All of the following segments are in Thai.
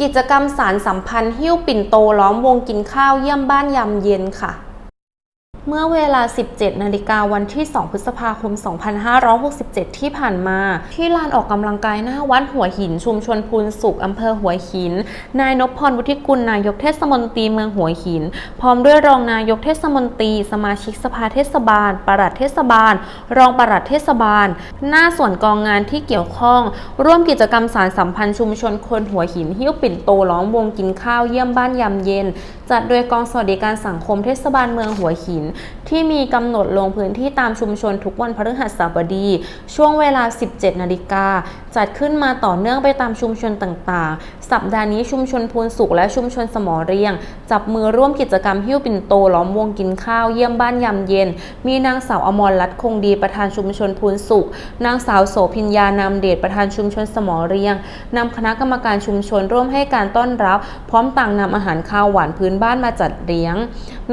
กิจกรรมสารสัมพันธ์หิ้วปิ่นโตล้อมวงกินข้าวเยี่ยมบ้านยามเย็นค่ะ เมื่อเวลา 17 นาฬิกาวันที่ 2 พฤษภาคม 2567 ที่ผ่านมา ที่ลานออกกำลังกายหน้าวัดหัวหิน ชุมชนพูนสุขอำเภอหัวหิน นายนพพรวุฒิกุลนายกเทศมนตรีเมืองหัวหิน พร้อมด้วยรองนายกเทศมนตรี สมาชิกสภาเทศบาล ปลัดเทศบาล รองปลัดเทศบาล หน้าส่วนกองงานที่เกี่ยวข้อง ร่วมกิจกรรมสารสัมพันธ์ชุมชนคนหัวหินหิ้วปิ่นโตล้อมวงกินข้าวเยี่ยมบ้านยามเย็น จัดโดยกองสวัสดิการสังคมเทศบาลเมืองหัวหินที่มีกำหนดลงพื้นที่ตามชุมชนทุกวันพฤหัสบดี ช่วงเวลา 17 นาฬิกา จัดขึ้นมาต่อเนื่องไปตามชุมชนต่างๆ สัปดาห์นี้ชุมชนพูนสุขและชุมชนสมอเรียง จับมือร่วมกิจกรรมหิ้วปิ่นโตล้อมวงกินข้าวเยี่ยมบ้านยามเย็น มีนางสาวอมรรัตน์คงดีประธานชุมชนพูนสุข นางสาวโสพิญญานามเดชประธานชุมชนสมอเรียงนำคณะกรรมการชุมชนร่วมให้การต้อนรับ พร้อมต่างนำอาหารข้าวหวานพื้นบ้านมาจัดเลี้ยง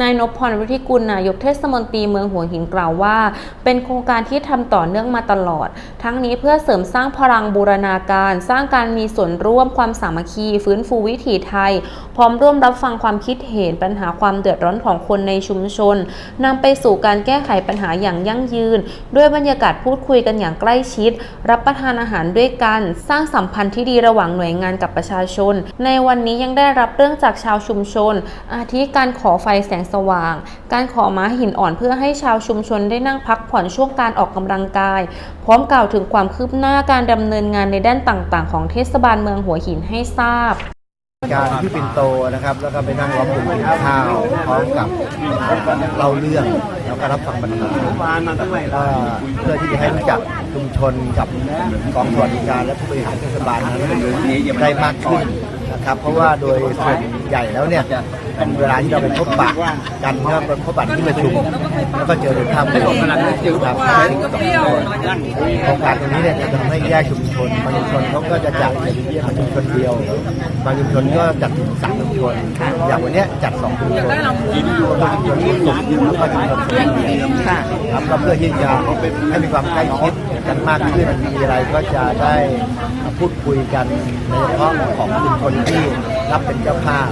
นายนพพรวุฒิกุลนายกเทศมนตรีเมืองหัวหินกล่าวว่า เป็นโครงการที่ทำต่อเนื่องมาตลอด ทั้งนี้เพื่อเสริมสร้างพลังบูรณาการ สร้างการมีส่วนร่วมความสามัคคี ฟื้นฟูวิถีไทย พร้อมร่วมรับฟังความคิดเห็นปัญหาความเดือดร้อนของคนในชุมชนนำไปสู่การแก้ไขปัญหาอย่างยั่งยืน ด้วยบรรยากาศพูดคุยกันอย่างใกล้ชิด รับประทานอาหารด้วยกัน สร้างสัมพันธ์ที่ดีระหว่างหน่วยงานกับประชาชน ในวันนี้ยังได้รับเรื่องจากชาวชุมชน อาทิการขอไฟแสงสว่าง การขอม้าหินอ่อนเพื่อให้ชาวชุมชนได้นั่งพักผ่อนช่วงการออกกำลังกาย พร้อมกล่าวถึงความคืบหน้าการดำเนินงานในด้านต่างๆ ของเทศบาลเมืองหัวหินให้ทราบการที่ปินโตนะครับ แล้วก็ไปนั่งล้อมวงกินข้าวพร้อมกับเล่าเรื่องแล้วก็รับฟังปัญหาเพื่อที่จะให้รู้จักชุมชนกับกองสวัสดิการและผู้บริหารเทศบาลนั้นได้มากขึ้นนะครับ เพราะว่าโดยส่วนใหญ่แล้วเนี่ย เป็นเวลาที่เราไปพบปะกันก็ไปพบปะที่ประชุมแล้วก็เจอในภาพรวมนะครับโครงการตรงนี้เนี่ยจะทำให้แยกชุมชนบางชุมชนเขาก็จะจัดเป็นชุมชนเดียวบางชุมชนก็จัดถึงสามชุมชนอย่างวันเนี้ยจัดสองชุมชนบางชุมชนที่สุดแล้วก็ชุมชนที่ค่ะครับก็เพื่อที่จะให้มีความใกล้ชิดกันมากขึ้นมีอะไรก็จะได้พูดคุยกันในเฉพาะของชุมชนที่รับเป็นเจ้าภาพ